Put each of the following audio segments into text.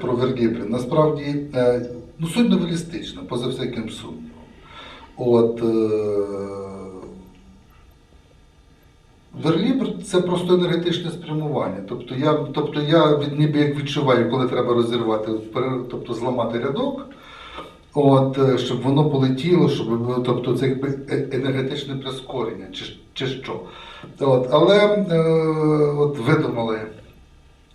про верлібри. Насправді, е, ну, суть новелістична, поза всяким сумнівом. От, е, Верлібр це просто енергетичне спрямування. Тобто я, тобто я від, ніби як відчуваю, коли треба розірвати, тобто зламати рядок, от, е, щоб воно полетіло, щоб тобто це якби енергетичне прискорення, чи, чи що. От, але е, от видумали,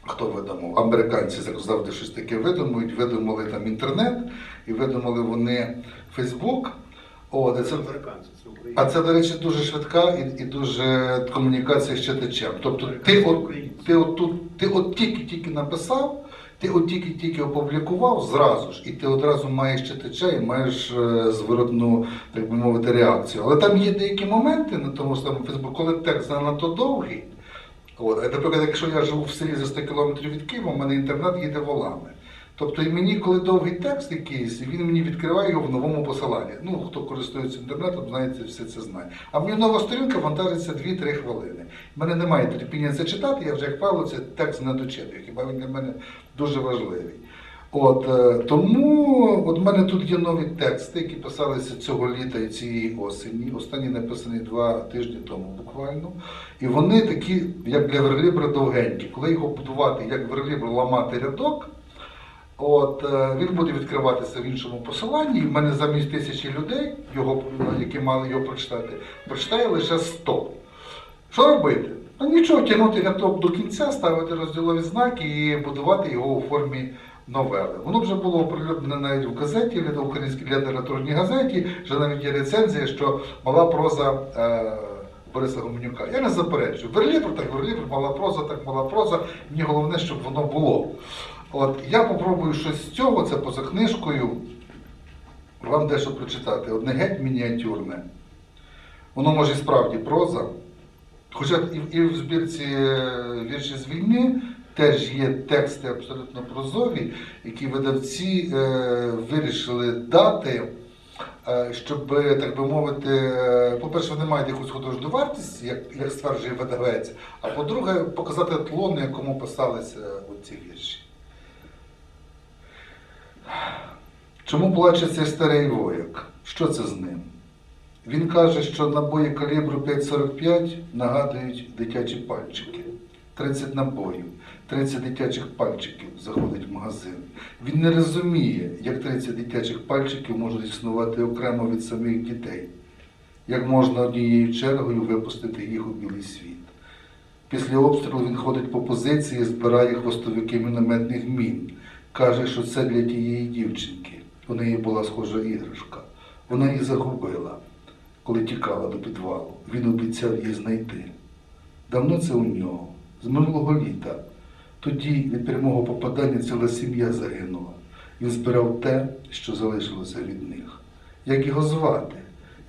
хто видумав? Американці завжди щось таке видумують, видумали там інтернет і видумали вони Фейсбук. І це, це а це, до речі, дуже швидка і, і дуже комунікація з читачем. Тобто ти от, ти от, тут, ти от тільки-тільки написав, ти от тільки-тільки опублікував зразу ж, і ти одразу маєш читача і маєш е, зворотну, так би мовити, реакцію. Але там є деякі моменти на тому ж самому Фейсбуку, коли текст занадто довгий. От, наприклад, якщо я живу в селі за 100 кілометрів від Києва, у мене інтернет їде волами. Тобто і мені, коли довгий текст якийсь, він мені відкриває його в новому посиланні. Ну, хто користується інтернетом, знаєте, все це знає. А мені нова сторінка вантажиться 2-3 хвилини. У мене немає терпіння це читати, я вже, як правило, цей текст не дочитую. Хіба він для мене дуже важливий. От, е, тому от в мене тут є нові тексти, які писалися цього літа і цієї осені. Останні написані два тижні тому буквально. І вони такі, як для верлібра, довгенькі. Коли його будувати, як верлібр ламати рядок, От е, він буде відкриватися в іншому посиланні. І в мене замість тисячі людей, його, які мали його прочитати, прочитає лише 100. Що робити? Ну нічого, тягнути рядок до кінця, ставити розділові знаки і будувати його у формі новели. Воно вже було оприлюднено навіть в газеті, в українській літературній газеті, вже навіть є рецензія, що мала проза. Е, Бориса Гуменюка. Я не заперечую. Верлібр, так верлібр, мала проза, так мала проза. Мені головне, щоб воно було. От я попробую щось з цього, це поза книжкою. Вам дещо прочитати. Одне геть мініатюрне. Воно може і справді проза. Хоча і, і в збірці е, вірші з війни теж є тексти абсолютно прозові, які видавці е, вирішили дати, е, щоб, так би мовити, е, по-перше, вони мають якусь художню вартість, як, як стверджує видавець, а по-друге, показати тло, на якому писалися ці вірші. Чому плаче цей старий вояк? Що це з ним? Він каже, що набої калібру 5,45 нагадують дитячі пальчики. 30 набоїв, 30 дитячих пальчиків заходить в магазин. Він не розуміє, як 30 дитячих пальчиків можуть існувати окремо від самих дітей, як можна однією чергою випустити їх у білий світ. Після обстрілу він ходить по позиції, збирає хвостовики мінометних мін. Каже, що це для тієї дівчинки. У неї була схожа іграшка. Вона її загубила, коли тікала до підвалу. Він обіцяв її знайти. Давно це у нього, з минулого літа. Тоді від прямого попадання ціла сім'я загинула. Він збирав те, що залишилося від них. Як його звати,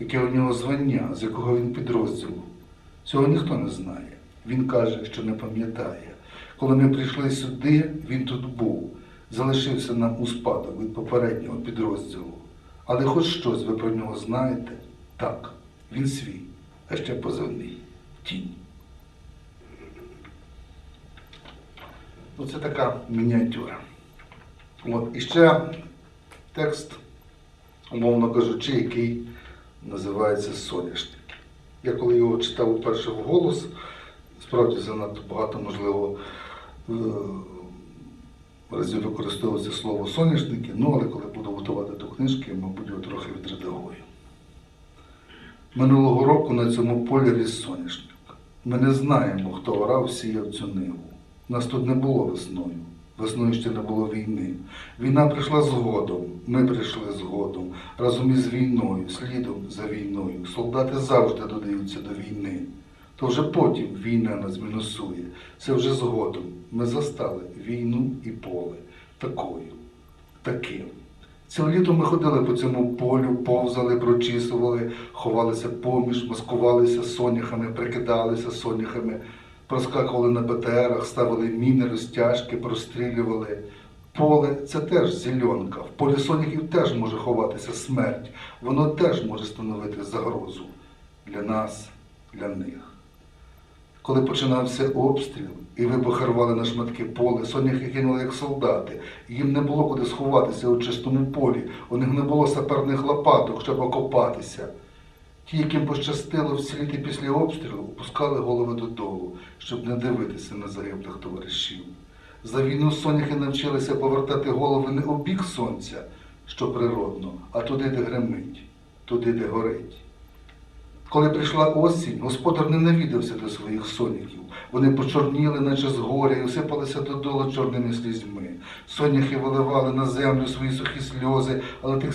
яке у нього звання, з якого він підрозділу. Цього ніхто не знає. Він каже, що не пам'ятає. Коли ми прийшли сюди, він тут був, залишився нам у спадок від попереднього підрозділу. Але хоч щось ви про нього знаєте? Так, він свій, а ще позивний тінь. Ну, це така мініатюра. От, і ще текст, умовно кажучи, який називається Соняшник. Я коли його читав вперше вголос, справді занадто багато, можливо, е, разів використовується слово соняшники, ну але коли буду готувати до книжки, мабуть, його трохи відредагую. Минулого року на цьому полі ріс соняшник. Ми не знаємо, хто орав, сіяв цю ниву. Нас тут не було весною. Весною ще не було війни. Війна прийшла згодом, ми прийшли згодом, разом із війною, слідом за війною. Солдати завжди додаються до війни. То вже потім війна нас мінусує. Це вже згодом. Ми застали війну і поле такою, таким. Ціле літо ми ходили по цьому полю, повзали, прочісували, ховалися поміж, маскувалися соняхами, прикидалися соняхами, проскакували на БТРах, ставили міни, розтяжки, прострілювали. Поле це теж зеленка. В полі соняхів теж може ховатися смерть. Воно теж може становити загрозу для нас, для них. Коли починався обстріл і вибухи рвали на шматки поле, соняхи кинули як солдати. Їм не було куди сховатися у чистому полі, у них не було саперних лопаток, щоб окопатися. Ті, яким пощастило вціліти після обстрілу, опускали голови додолу, щоб не дивитися на загиблих товаришів. За війну соняхи навчилися повертати голови не у бік сонця, що природно, а туди, де гримить, туди, де горить. Коли прийшла осінь, господар не навідався до своїх соняхів. Вони почорніли, наче з горя, і осипалися додолу чорними слізьми. Соняхи виливали на землю свої сухі сльози, але тих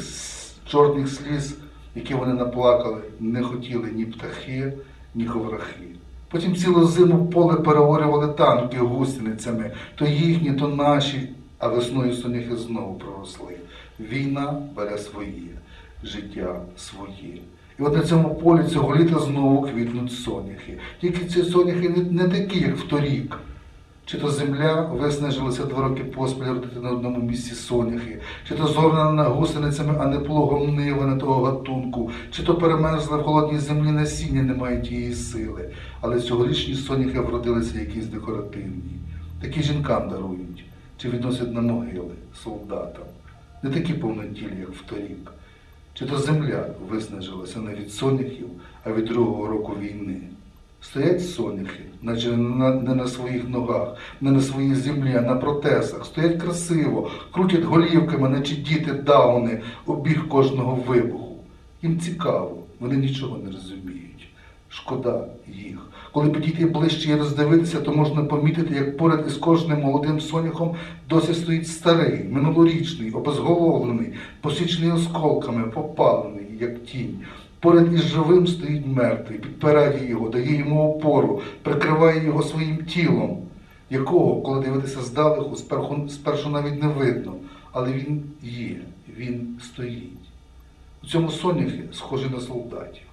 чорних сліз, які вони наплакали, не хотіли ні птахи, ні коврахи. Потім цілу зиму поле переорювали танки гусеницями, то їхні, то наші, а весною соняхи знову проросли. Війна бере своє, життя своє. І от на цьому полі цього літа знову квітнуть соняхи. Тільки ці соняхи не, такі, як вторік. Чи то земля виснажилася два роки поспіль родити на одному місці соняхи, чи то зорнена гусеницями, а не плугом нива не того гатунку, чи то перемерзла в холодній землі насіння, немає тієї сили. Але цьогорічні соняхи вродилися якісь декоративні. Такі жінкам дарують, чи відносять на могили солдатам. Не такі повнотілі, як вторік. Чи то земля виснажилася не від соняхів, а від другого року війни. Стоять соняхи, наче не на, своїх ногах, не на своїй землі, а на протезах. Стоять красиво, крутять голівками, наче діти дауни, обіг кожного вибуху. Їм цікаво, вони нічого не розуміють. Шкода їх. Коли підійти ближче і роздивитися, то можна помітити, як поряд із кожним молодим соняхом досі стоїть старий, минулорічний, обезголовлений, посічений осколками, попалений, як тінь. Поряд із живим стоїть мертвий, підпирає його, дає йому опору, прикриває його своїм тілом, якого, коли дивитися здалеку, сперху, спершу навіть не видно, але він є, він стоїть. У цьому соняхи схожі на солдатів.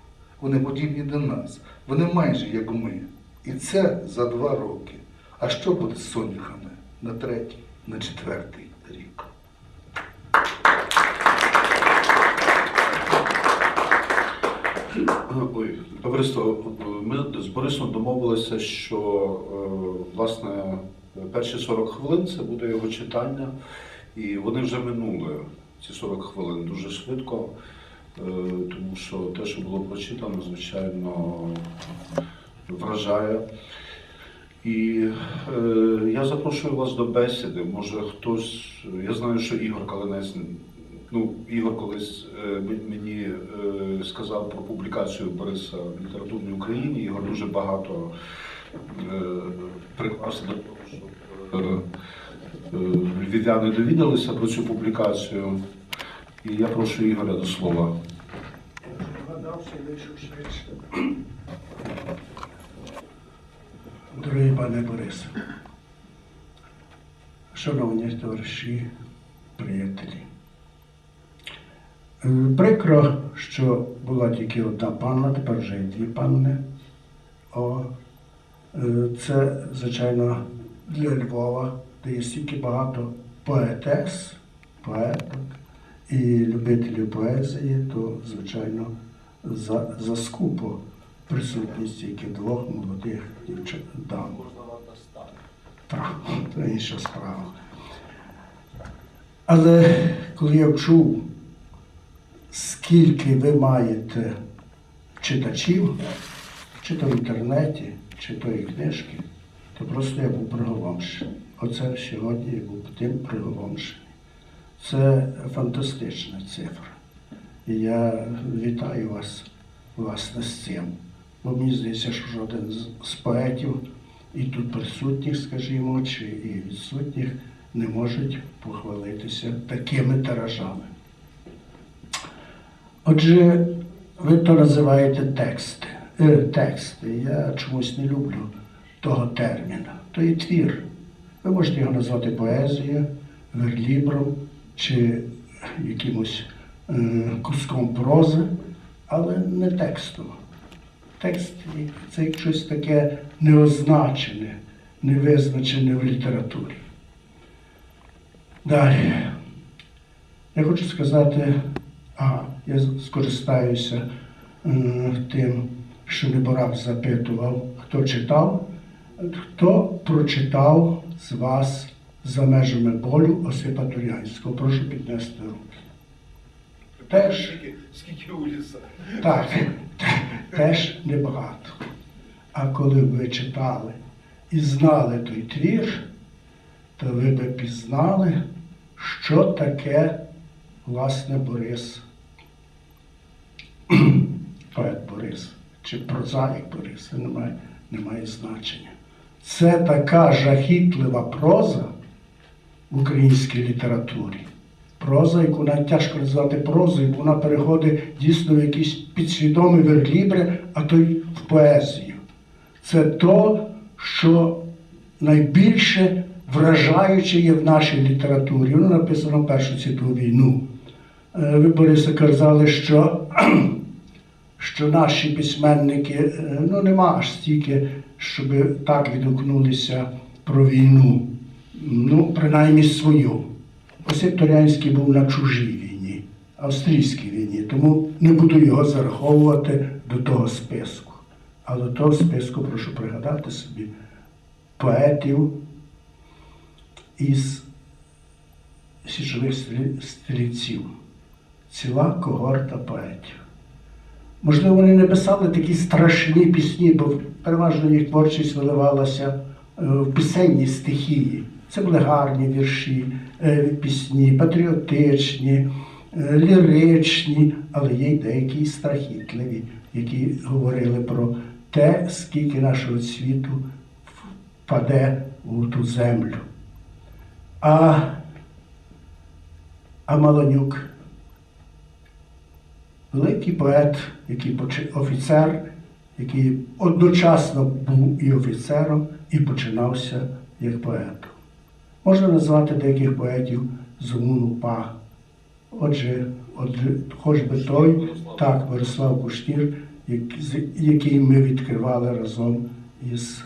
Вони подібні до нас, вони майже як ми. І це за два роки. А що буде з соняхами на третій, на четвертий рік? Ой, товариство, ми з Борисом домовилися, що е, власне перші 40 хвилин це буде його читання, і вони вже минули ці 40 хвилин дуже швидко, е, тому що те, що було прочитано, звичайно вражає. І е, я запрошую вас до бесіди. Може хтось, я знаю, що Ігор Калинець, ну, Ігор колись е, мені е, сказав про публікацію Бориса в літературній Україні. Ігор дуже багато е, приклався до того, щоб е, е, львів'яни довідалися про цю публікацію. І я прошу Ігоря до слова. Дорогий пане Борисе, шановні товариші, приятелі. Е, Прикро, що була тільки одна панна, тепер вже є дві панни. О, е, це, звичайно, для Львова, де є стільки багато поетес, поеток і любителів поезії, то, звичайно, за, за скупо присутність тільки двох молодих дівчат дам. Так, це інша справа. Але коли я чув, скільки ви маєте читачів, чи то в інтернеті, чи то і книжки, то просто я був приголомшений. Оце сьогодні я був тим приголомшений. Це фантастична цифра. І я вітаю вас власне з цим. Бо мені здається, що жоден з поетів і тут присутніх, скажімо, чи і відсутніх не можуть похвалитися такими тиражами. Отже, ви то називаєте тексти. Е, тексти. Я чомусь не люблю того терміна. То є твір. Ви можете його назвати поезією, верлібром чи якимось е, куском прози, але не текстом. Текст це щось таке неозначене, невизначене в літературі. Далі. Я хочу сказати, а я скористаюся тим, що Неборак запитував, хто читав. Хто прочитав з вас за межами болю Осипа Турянського? Прошу піднести руки. Теж. Скільки, скільки уліса. Так, теж небагато. А коли б ви читали і знали той твір, то ви би пізнали, що таке, власне, Борис, поет Борис, чи прозаїк Борис, це не має, не має значення. Це така жахітлива проза в українській літературі. Проза, яку навіть тяжко назвати прозою, вона переходить дійсно в якісь підсвідомі верлібри, а то й в поезію. Це то, що найбільше вражаюче є в нашій літературі. Воно написано Першу світову війну. Е, Ви, Борисе, казали, що, що наші письменники, е, ну нема аж стільки, щоб так відгукнулися про війну. Ну, принаймні свою. Осип Торянський був на чужій війні, австрійській війні, тому не буду його зараховувати до того списку. А до того списку прошу пригадати собі поетів із січових стрі- стрільців, ціла когорта поетів. Можливо, вони не писали такі страшні пісні, бо переважно їх творчість виливалася е, в пісенні стихії. Це були гарні вірші, е, пісні, патріотичні, е, ліричні, але є й деякі страхітливі, які говорили про те, скільки нашого світу впаде у ту землю. А, а Маланюк великий поет, який офіцер, який одночасно був і офіцером, і починався як поетом. Можна назвати деяких поетів з УНУПА. Отже, отже, хоч би той, так, Борислав Кушнір, який ми відкривали разом із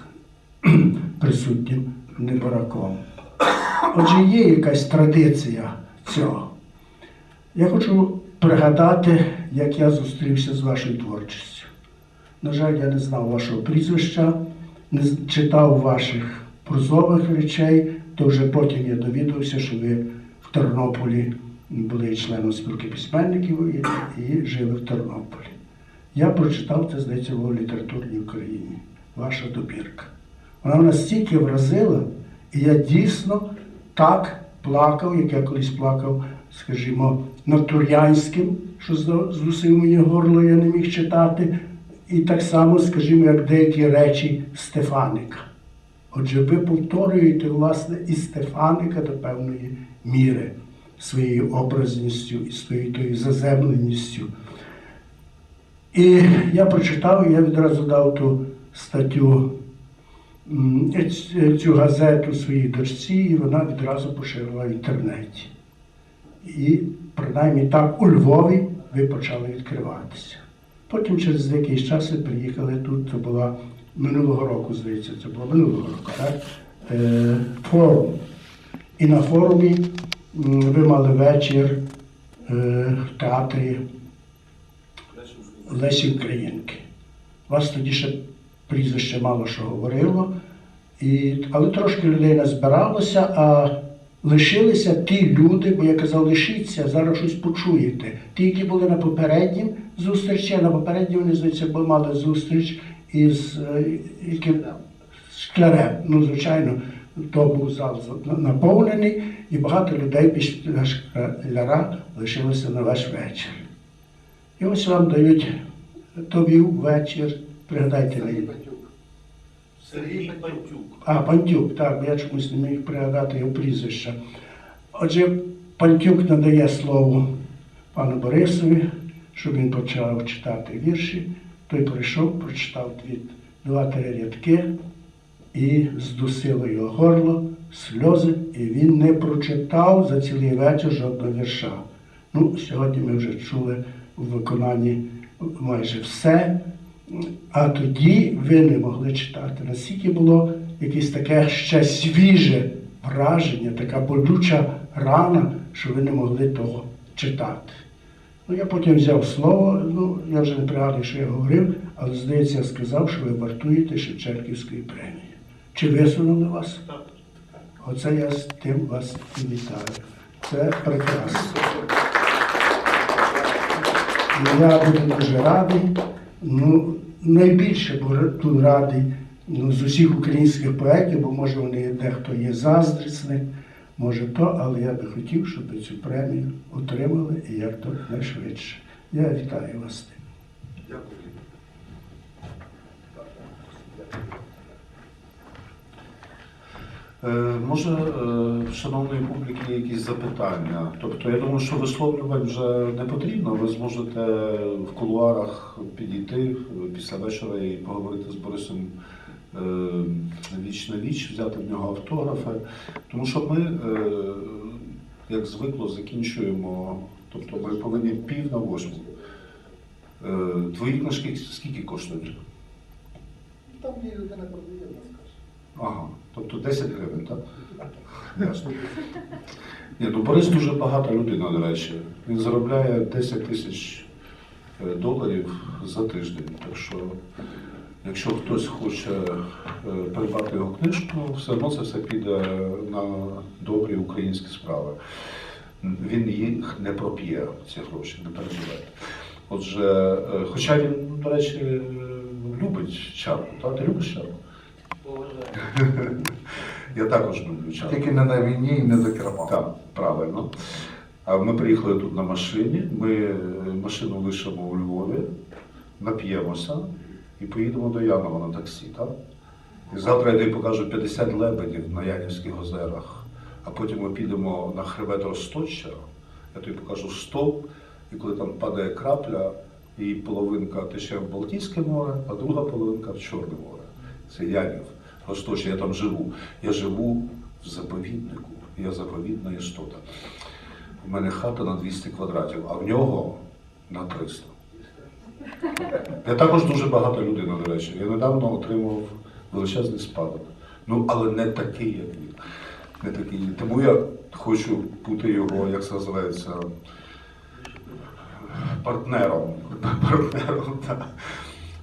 присутнім Небораком. Отже, є якась традиція цього. Я хочу пригадати, як я зустрівся з вашою творчістю. На жаль, я не знав вашого прізвища, не читав ваших прозових речей, то вже потім я довідався, що ви в Тернополі були членом спілки письменників і, і жили в Тернополі. Я прочитав це, здається, в літературній Україні, ваша добірка. Вона настільки вразила, і я дійсно так плакав, як я колись плакав, скажімо, над Тур'янським, що з- зусив мені горло, я не міг читати. І так само, скажімо, як деякі речі Стефаника. Отже, ви повторюєте, власне, і Стефаника до певної міри своєю образністю і своєю тою заземленістю. І я прочитав, і я відразу дав ту статтю, цю газету своїй дочці, і вона відразу поширила в інтернеті. І принаймні так у Львові ви почали відкриватися. Потім через деякий час ви приїхали тут, це була минулого року, здається, це було минулого року, так? Е, форум. І на форумі ви мали вечір е, в театрі Лесі Українки. Вас тоді ще прізвище мало що говорило, і, але трошки людей не збиралося, а лишилися ті люди, бо я казав, лишіться, зараз щось почуєте. Ті, які були на попереднім зустрічі, на попередній вони, здається, мали зустріч із е, яким шклярем. Ну, звичайно, то був зал наповнений, і багато людей після шкляра лишилося на ваш вечір. І ось вам дають тобі вечір, пригадайте мені. Сергій Пантюк. А, Пантюк, так, я чомусь не міг пригадати його прізвище. Отже, Пантюк надає слово пану Борисові, щоб він почав читати вірші. Той прийшов, прочитав два-три рядки і здусило його горло, сльози, і він не прочитав за цілий вечір жодного вірша. Ну, сьогодні ми вже чули у виконанні майже все. А тоді ви не могли читати. Настільки було якесь таке ще свіже враження, така болюча рана, що ви не могли того читати. Ну, я потім взяв слово, ну, я вже не пригадую, що я говорив, але здається, я сказав, що ви вартуєте Шевченківської премії. Чи висунули вас? Оце я з тим вас і вітаю. Це прекрасно. І я буду дуже радий. Ну, найбільше буду радий ну, з усіх українських поетів, бо може вони дехто є заздрісний, може то, але я би хотів, щоб цю премію отримали і як то найшвидше. Я вітаю вас з тим. Е, Може, е, шановної публіки, є якісь запитання? Тобто, я думаю, що висловлювати вже не потрібно. Ви зможете в кулуарах підійти е, після вечора і поговорити з Борисом е, віч на віч, взяти в нього автографи. Тому що ми, е, як звикло, закінчуємо, тобто ми повинні пів на восьму. Е, Твої книжки скільки коштують? Там є людина продає, вона скаже. Ага, тобто 10 гривень, так? Ясно. Ні, ну Борис дуже багата людина, до речі. Він заробляє 10 тисяч е, доларів за тиждень. Так що, якщо хтось хоче е, придбати його книжку, все одно це все піде на добрі українські справи. Він їх не проп'є, ці гроші, не переживайте. Отже, е, хоча він, до речі, любить чарку, так? Ти любиш чарку? Поважаю. Я також люблю чарку. Тільки не на війні і не за кермом. Так, правильно. А ми приїхали тут на машині. Ми е, машину лишимо у Львові, нап'ємося і поїдемо до Янова на таксі, так? І завтра я тобі покажу 50 лебедів на Янівських озерах, а потім ми підемо на хребет Росточа, я тобі покажу стовп, і коли там падає крапля, і половинка тече в Балтійське море, а друга половинка в Чорне море. Це Янів, Росточа, я там живу. Я живу в заповіднику, я заповідна істота. У мене хата на 200 квадратів, а в нього на 300. Я також дуже багата людина, до речі. Я недавно отримав величезний спадок. Ну, але не такий, як він. Не такий. Тому я хочу бути його, як це називається, партнером. Партнером, так.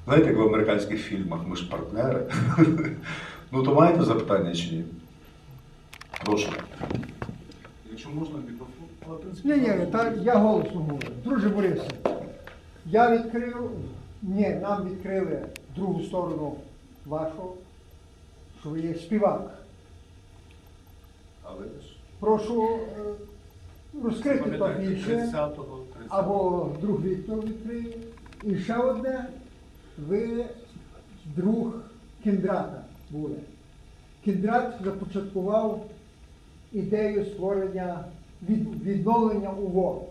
Знаєте, як в американських фільмах, ми ж партнери. Ну, то маєте запитання чи ні? Прошу. Якщо можна, мікрофон. Ні, ні, та я голосно говорю. Друже Борисе, я відкрив, ні, нам відкрили другу сторону вашу, що ви є співак. Але ж. Прошу е, розкрити то більше, 30-го, або друг Віктор відкриє. І ще одне, ви друг Кіндрата були. Кіндрат започаткував ідею створення від, відновлення УВО.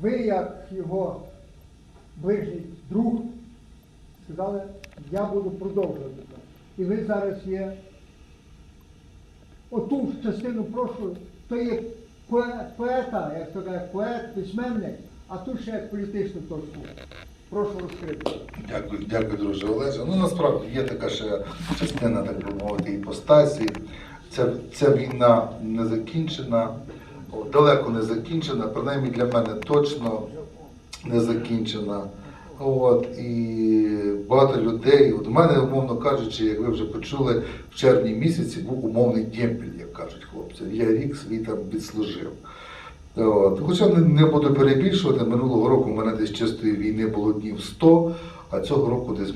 Ви, як його ближній друг, сказали, я буду продовжувати. І ви зараз є оту частину прошу, то є поета, як то кажуть, поет, письменник, а тут ще як політичну точку. Прошу розкрити. Дякую, дякую, друже Олеже. Ну насправді є така ще частина, так би мовити, іпостасі. Ця, ця війна не закінчена, далеко не закінчена, принаймні для мене точно не закінчена. От, і багато людей, от у мене, умовно кажучи, як ви вже почули, в червні місяці був умовний демпель, як кажуть хлопці. Я рік свій там відслужив. От. Хоча не, не буду перебільшувати, минулого року в мене десь чистої війни було днів 100, а цього року десь